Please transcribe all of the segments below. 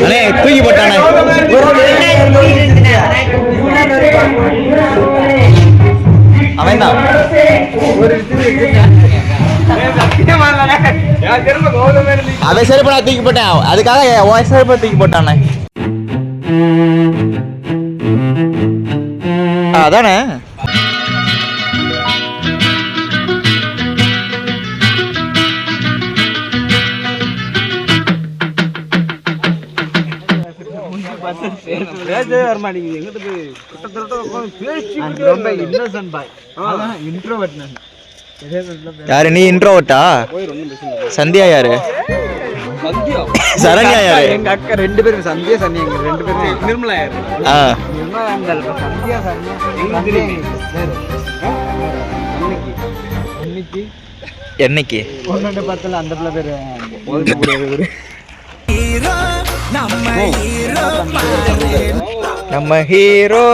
அண்ணே தூக்கி போட்டானே. அவன் தான் அவன் தூக்கி போட்டேன். அதுக்காக உன் தூக்கி போட்டானே. அதானே? பேசவே வர மாட்டேங்குது. எங்கிட்ட போய் கிட்டத்தட்ட உட்கார்ந்து பேசி ரொம்ப இன்னசென்ட் பாய் அதான் இன்ட்ரோவர்ட் நான். யாரு நீ இன்ட்ரோவட்டா சந்தியா யாரு? சரண்யா யாரு? எங்க அக்கா ரெண்டு பேரும் சந்தியா சந்தியா எங்க ரெண்டு பேரும். நிர்மலா யாரு? ஆ. நிர்மலா இருந்தால் சந்தியா இன்னைக்கு என்னைக்கு? ஒன்னு பத்துல அந்த பிள்ளை பேரு. ஒதுக்க நம்ம ஹீரோ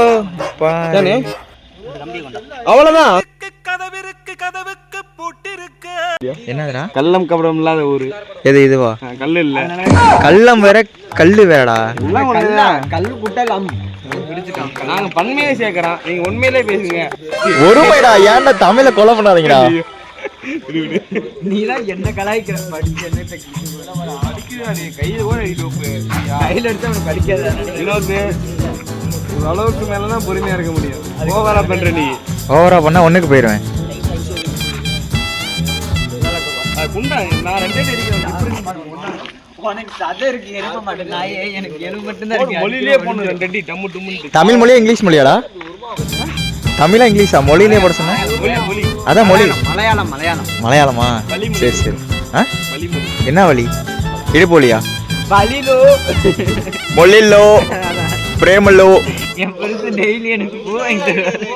அவ்வளவுதான். என்னதுடா? கள்ளம் கபடம் இல்லாத ஊரு. எது இதுவா? கல்லு இல்ல. கள்ளம் வேற கல்லு வேறடா. கல்லு குட்டலாம் நாங்க பன்மையே சேர்க்கறோம். நீங்க உண்மையிலே பேசுங்க. ஒருமைடா ஏன்டா தமிழ கொலை பண்ணாதீங்கடா? நீ தான் என்ன கலாய்க்கிற? படிக்க என்ன கையில கூட கையில எடுத்து அவனுக்கு படிக்காத வினோத்து ஒரு அளவுக்கு மேலதான் பொறுமையா இருக்க முடியும். ஓவரா பண்ற நீ. ஓவரா பண்ணா ஒண்ணுக்கு போயிருவேன். டும்முன்னு தமிழ் மொழியா இங்கிலீஷ் மொழியாடா? தமிழா இங்கிலீஷா? மொழியிலே போட சொன்ன? மொழி மொழி. அதான் மொழி. மலையாளம் மலையாளம் மலையாளமா. சரி சரி. என்ன வழி இடுப்பொலியா? மொழிலோ பிரேமலோ. என் பெருசு டெய்லி எனக்கு பூ வாங்கி தருவாரு.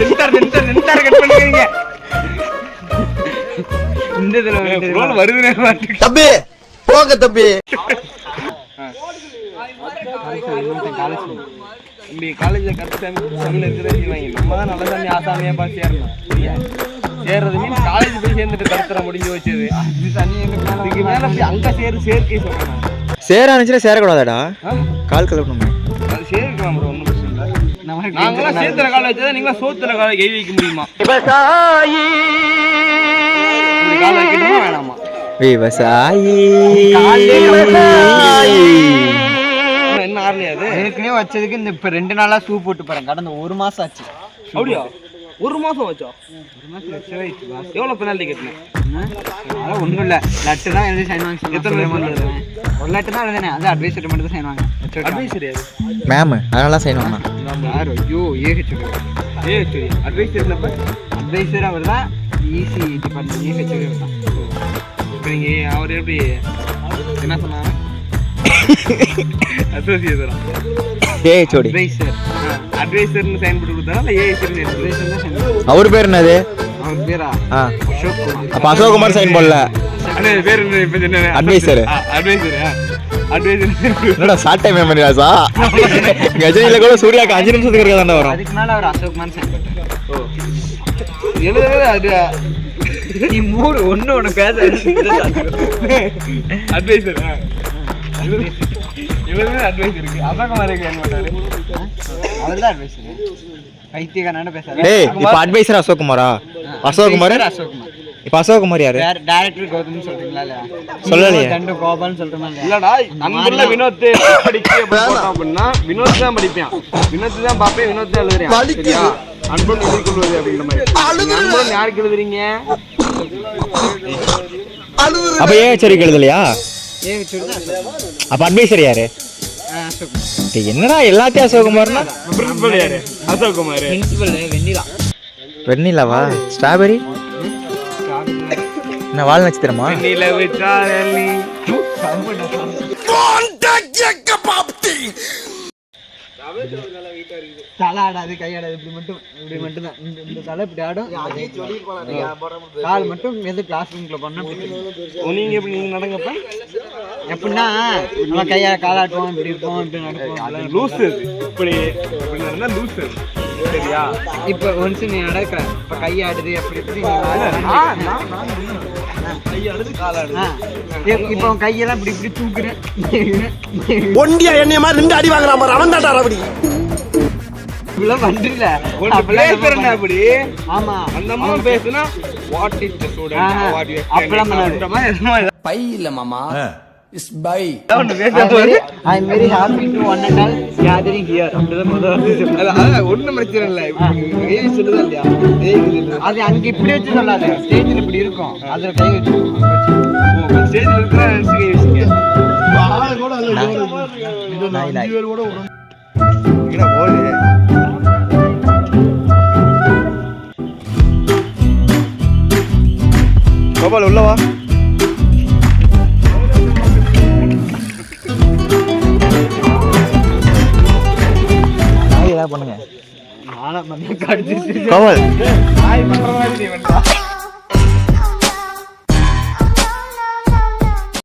நின்றார் நின்றார் நின்றார் கட் பண்ணிக்கிறீங்க ரோல் வருதுனே மாட்டுக்கு தம்பி போங்க தம்பி. இப்படி காலேஜில் கற்று தமிழ் இருக்கிறதே செய்வாங்க நம்ம தான் நல்ல சாமி ஆசாமியாக பார்த்து சேரணும். சரியா? சேர்றது மீன் காலேஜ் போய் சேர்ந்துட்டு கருத்துற முடிஞ்சு வச்சது இதுக்கு மேலே அங்கே சேரு சேர்க்கை சொல்கிறேன் சேர அனுப்பிச்சுனா சேரக்கூடாதாடா? கால் கலப்பணுமே அது சேர்க்கலாம் ப்ரோ ஒன்றும் பிரச்சனை இல்லை. நாங்களாம் சேர்த்துற காலை வச்சதை நீங்களாம் சோத்துற காலை கை வைக்க முடியுமா? விவசாயி. என்ன ஆறலையா அது? ஏற்கனவே வச்சதுக்கு இந்த இப்ப ரெண்டு நாளா சூ போட்டு போறேன் கடந்த ஒரு மாசம் ஆச்சு. அப்படியா? ஒரு மாசம் வச்சா ஒரு மாசம் வச்சவே. எவ்வளோ பெனால்ட்டி கட்டினேன்? அதெல்லாம் ஒண்ணும் இல்ல. லெட்டர் தான் எழுதி சைன் வாங்கி எத்தனை? ஒரு லெட்டர் தான் எழுதுனேன். அது அட்வைசர் மட்டும் தான் சைன் வாங்க. அட்வைசரி மேம் அதெல்லாம் செய்யணும் வேணாம். யார்? ஐயோ ஏஹெச் ஏ சரி அட்வைசரி அட்வைசர் அவர் தான் ஈசி டிபார்ட்மெண்ட் தான் இப்போ நீங்கள் அவர் எப்படி என்ன சொன்னாங்க? அசோசியேட்டரா ஏய் சோடி. அட்வைசர் அட்வைசர்னு சைன் போட்டு கொடுத்தாரா இல்லை ஏஐசர்னு அட்வைசர் அவர் பேர் என்னது? அவர் பேரா? ஆ. அசோக் அப்ப அசோக்குமார் சைன் போடல. அண்ணே பேர் என்ன. அட்வைசர் அட்வைசர் என்னடா டைம் மெமரி ராசா கஜனில கூட சூர்யாக்கு அஞ்சு நிமிஷத்துக்கு இருக்கா தானே வரும். அதுக்கு மேல அவர் அசோக் மேன் சைன் பண்ணிட்டார் எழுதவே அது. நீ மூணு ஒண்ணு உனக்கு பேச அட்வைசர் எழுதவே அட்வைசர் இருக்கு. அதான் மாதிரி கேட்க அவர் தான் டேய் இப்ப அட்வைசர் அசோக்குமாரா? அசோக்குமார்? அசோக் குமார் இப்ப அசோக்குமார் யாரு? டேரக்டர் கௌதம் சொல்றீங்களா சொல்லலையே. தண்டு கோபால்னு சொல்றோமா இல்லடா வினோத் படிக்க போட்டோம் அப்படின்னா வினோத் தான் படிப்பேன். வினோத் தான் பார்ப்பேன் வினோத் தான் எழுதுறேன். சரியா? அன்புடன் எதிர்கொள்வது மாதிரி. அன்புடன் யாருக்கு எழுதுறீங்க? அப்ப ஏன் சரி எழுதலையா? அப்ப அட்வைசர் யாரு? என்னடா எல்லாத்தையும் அசோக்குமார்னா பிரின்சிபல் யாரு? பிரின்சிபல் வெண்ணிலா. வெண்ணிலாவா? ஸ்ட்ராபெரி? என்ன வால் நட்சத்திரமா? நிலவு சாரலி தலை ஆடாது கை ஆடாது இப்படி மட்டும் இப்படி மட்டும் தான் இந்த இந்த தலை இப்படி ஆடும். கால் மட்டும் எது கிளாஸ் ரூம்குள்ள பண்ணா இப்படி திரும்பும். நீங்க எப்படி நீங்க நடங்கப்ப? எப்படின்னா நம்ம கையை காலாட்டுவோம் இப்படி இருப்போம் இப்படி நடப்போம் லூஸ் இப்படி இப்படி நடந்தா லூஸ் சரியா? இப்போ ஒன்ஸ் நீ நடக்கிற இப்போ கையாடுது அப்படி இப்படி இப்போ உன் கையெல்லாம் இப்படி இப்படி தூக்குறேன். ஒண்டியா என்னைய மாதிரி ரெண்டு அடி வாங்குறான் அவன் தான்டா ரபடி இப்படிலாம் பண்றீல பேசுறேன் அப்படி. ஆமா. அந்த அம்மா பேசுனா what is the student. What you பண்ணாது. இல்ல. பை இல்ல மாமா. Is bye. I am very happy to one and all gathering here அப்படிதான் முதல்ல அதான் ஒண்ணும் பிரச்சனை இல்லை. ஏவி சொல்லுதா இல்லையா? அது அங்க இப்படி வச்சு சொல்லாத. ஸ்டேஜ்ல இப்படி இருக்கும். அதுல கை வச்சு ஸ்டேஜ்ல இருக்கிற கை வச்சுங்க எங்கடா போகுது கோபால் உள்ளவா நானும் பண்ண கடிச்சு கோபால்.